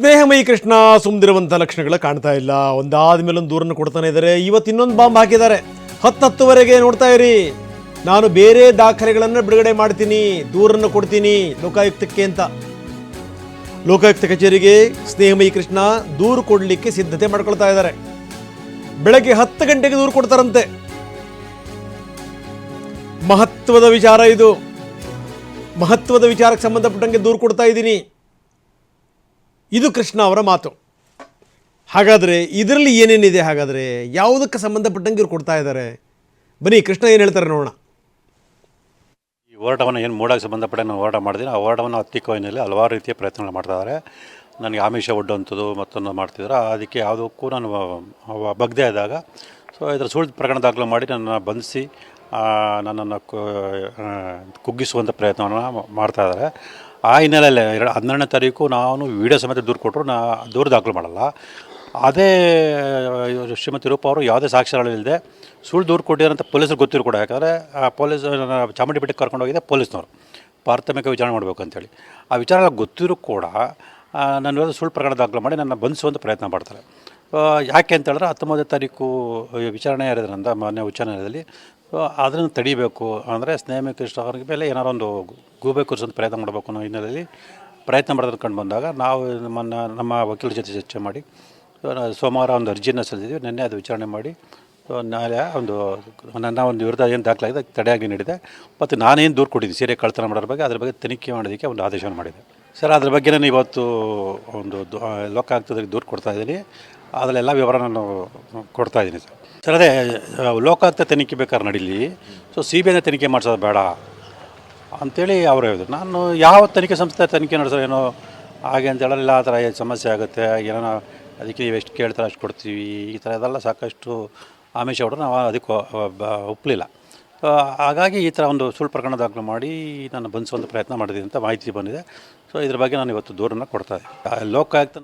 ಸ್ನೇಹಮಯಿ ಕೃಷ್ಣ ಸುಮ್ದಿರುವಂಥ ಲಕ್ಷಣಗಳು ಕಾಣ್ತಾ ಇಲ್ಲ. ಒಂದಾದ ಮೇಲೊಂದು ದೂರನ್ನು ಕೊಡ್ತಾನೆ ಇದ್ದಾರೆ. ಇವತ್ತು ಇನ್ನೊಂದು ಬಾಂಬ್ ಹಾಕಿದ್ದಾರೆ. ಹತ್ತು ಹತ್ತುವರೆಗೆ ನೋಡ್ತಾ ಇರಿ. ನಾನು ಬೇರೆ ದಾಖಲೆಗಳನ್ನು ಬಿಡುಗಡೆ ಮಾಡ್ತೀನಿ. ದೂರನ್ನು ಕೊಡ್ತೀನಿ ಲೋಕಾಯುಕ್ತಕ್ಕೆ ಅಂತ. ಲೋಕಾಯುಕ್ತ ಕಚೇರಿಗೆ ಸ್ನೇಹಮಯಿ ಕೃಷ್ಣ ದೂರು ಕೊಡಲಿಕ್ಕೆ ಸಿದ್ಧತೆ ಮಾಡ್ಕೊಳ್ತಾ ಇದ್ದಾರೆ. ಬೆಳಗ್ಗೆ ಹತ್ತು ಗಂಟೆಗೆ ದೂರು ಕೊಡ್ತಾರಂತೆ. ಮಹತ್ವದ ವಿಚಾರ ಇದು. ಮಹತ್ವದ ವಿಚಾರಕ್ಕೆ ಸಂಬಂಧಪಟ್ಟಂಗೆ ದೂರು ಕೊಡ್ತಾ ಇದ್ದೀನಿ. ಇದು ಕೃಷ್ಣ ಅವರ ಮಾತು. ಹಾಗಾದರೆ ಇದರಲ್ಲಿ ಏನೇನಿದೆ ಹಾಗಾದರೆ? ಯಾವುದಕ್ಕೆ ಸಂಬಂಧಪಟ್ಟಂಗೆ ಇವ್ರು ಕೊಡ್ತಾ ಇದ್ದಾರೆ? ಬನ್ನಿ, ಕೃಷ್ಣ ಏನು ಹೇಳ್ತಾರೆ ನೋಡೋಣ. ಈ ಹೋರಾಟವನ್ನು ಏನು ಮೂಡಕ್ಕೆ ಸಂಬಂಧಪಟ್ಟ ನಾನು ಹೋರಾಟ ಮಾಡಿದ್ದೀನಿ ಆ ಹೋರಾಟವನ್ನು ಹತ್ತಿಕ್ಕೋ ಹಿನ್ನೆಲೆ ಹಲವಾರು ರೀತಿಯ ಪ್ರಯತ್ನಗಳು ಮಾಡ್ತಾ ಇದ್ದಾರೆ. ನನಗೆ ಆಮಿಷ ಒಡ್ಡುವಂಥದ್ದು ಮತ್ತೊಂದು ಮಾಡ್ತಿದ್ರು ಅದಕ್ಕೆ ಯಾವುದಕ್ಕೂ ನಾನು ಬಗ್ದೇ ಇದ್ದಾಗ, ಸೊ ಇದರ ಸುಳ್ಳು ಪ್ರಕರಣ ದಾಖಲು ಮಾಡಿ ನನ್ನನ್ನು ಬಂಧಿಸಿ ನನ್ನನ್ನು ಕುಗ್ಗಿಸುವಂಥ ಪ್ರಯತ್ನವನ್ನು ಮಾಡ್ತಾ ಇದ್ದಾರೆ. ಆ ಹಿನ್ನೆಲೆಯಲ್ಲಿ ಎರಡು ಹನ್ನೆರಡನೇ ತಾರೀಕು ನಾನು ವಿಡಿಯೋ ಸಮೇತ ದೂರು ಕೊಟ್ಟರು, ನಾ ದೂರು ದಾಖಲು ಮಾಡಲ್ಲ. ಅದೇ ಶ್ರೀಮತಿ ರೂಪ ಅವರು ಯಾವುದೇ ಸಾಕ್ಷ್ಯಗಳಿಲ್ಲದೆ ಸುಳ್ಳು ದೂರು ಕೊಟ್ಟಿದ್ದಾರೆ ಅಂತ ಪೊಲೀಸರು ಗೊತ್ತಿರು ಕೂಡ. ಯಾಕಂದರೆ ಆ ಪೊಲೀಸ್ ಚಾಮುಂಡಿ ಬೆಟ್ಟಿಗೆ ಕರ್ಕೊಂಡು ಹೋಗಿದೆ ಪೊಲೀಸ್ನವರು. ಪ್ರಾಥಮಿಕ ವಿಚಾರಣೆ ಮಾಡಬೇಕು ಅಂತೇಳಿ ಆ ವಿಚಾರ ಗೊತ್ತಿರೋ ಕೂಡ ನಾನು ಸುಳ್ಳು ಪ್ರಕರಣ ದಾಖಲು ಮಾಡಿ ನನ್ನ ಬಂಧಿಸುವಂಥ ಪ್ರಯತ್ನ ಮಾಡ್ತಾರೆ. ಯಾಕೆ ಅಂತೇಳಿದ್ರೆ ಹತ್ತೊಂಬತ್ತನೇ ತಾರೀಕು ವಿಚಾರಣೆ ಇರೋದ್ರಿಂದ ಮಾನ್ಯ ಉಚ್ಚ ನ್ಯಾಯಾಲಯದಲ್ಲಿ ಅದನ್ನು ತಡಿಬೇಕು. ಅಂದರೆ ಸ್ನೇಹ ಕೃಷ್ಣ ಅವ್ರಿಗೆ ಮೇಲೆ ಏನಾರು ಒಂದು ಗೂಬೆ ಕೂರಿಸೋಂಥ ಪ್ರಯತ್ನ ಮಾಡಬೇಕು ಅನ್ನೋ ಹಿನ್ನೆಲೆಯಲ್ಲಿ ಪ್ರಯತ್ನ ಮಾಡೋದನ್ನು ಕಂಡು ಬಂದಾಗ ನಾವು ನಮ್ಮನ್ನು, ನಮ್ಮ ವಕೀಲರ ಜೊತೆ ಚರ್ಚೆ ಮಾಡಿ ಸೋಮವಾರ ಒಂದು ಅರ್ಜಿಯನ್ನು ಸಲ್ಲಿಸಿದ್ವಿ. ನಿನ್ನೆ ಅದು ವಿಚಾರಣೆ ಮಾಡಿ ನ್ಯಾಯಾಲಯ ಒಂದು, ನನ್ನ ಒಂದು ವಿರುದ್ಧ ಏನು ದಾಖಲಾಗಿದೆ ತಡೆಯಾಗಿ ನೀಡಿದೆ. ಮತ್ತು ನಾನೇನು ದೂರು ಕೊಟ್ಟಿದ್ದೀನಿ, ಸೀರೆ ಕಳ್ತನ ಮಾಡೋದ್ರ ಬಗ್ಗೆ, ಅದ್ರ ಬಗ್ಗೆ ತನಿಖೆ ಮಾಡೋದಕ್ಕೆ ಒಂದು ಆದೇಶವನ್ನು ಮಾಡಿದೆ. ಸರ್, ಅದ್ರ ಬಗ್ಗೆ ನಾನು ಇವತ್ತು ಒಂದು ಲೋಕಾಯುಕ್ತದಲ್ಲಿ ದೂರು ಕೊಡ್ತಾ ಇದ್ದೀನಿ. ಅದರಲ್ಲೆಲ್ಲ ವಿವರ ನಾನು ಕೊಡ್ತಾ ಇದ್ದೀನಿ ಸರ್. ಸರ್, ಅದೇ ಲೋಕಾಯುಕ್ತ ತನಿಖೆ ಬೇಕಾದ್ರೆ ನಡೀಲಿ. ಸೊ ಸಿ ಬಿ ಐನ ತನಿಖೆ ಮಾಡಿಸೋದು ಬೇಡ ಅಂಥೇಳಿ ಅವರು ಹೇಳಿದ್ರು. ನಾನು ಯಾವ ತನಿಖೆ ಸಂಸ್ಥೆ ತನಿಖೆ ನಡೆಸೋ ಏನೋ ಹಾಗೆ ಅಂತ ಹೇಳಲಿಲ್ಲ ಆ ಥರ ಸಮಸ್ಯೆ ಆಗುತ್ತೆ ಏನೋ ಅದಕ್ಕೆ ನೀವು ಎಷ್ಟು ಕೇಳ್ತಾರೆ, ಅಷ್ಟು ಕೊಡ್ತೀವಿ, ಈ ಥರ ಇದೆಲ್ಲ ಸಾಕಷ್ಟು ಆಮಿಷ ಹೊಡೆದು ನಾವು ಅದಕ್ಕೆ ಒಪ್ಪಲಿಲ್ಲ. ಹಾಗಾಗಿ ಈ ಥರ ಒಂದು ಸುಳ್ಳು ಪ್ರಕರಣ ದಾಖಲು ಮಾಡಿ ನಾನು ಬಂಧಿಸುವಂಥ ಪ್ರಯತ್ನ ಮಾಡಿದ್ದೀನಿ ಅಂತ ಮಾಹಿತಿ ಬಂದಿದೆ. ಸೊ ಇದ್ರ ಬಗ್ಗೆ ನಾನು ಇವತ್ತು ದೂರನ್ನು ಕೊಡ್ತಾ ಇದ್ದೀನಿ. ಲೋಕಾಯುಕ್ತ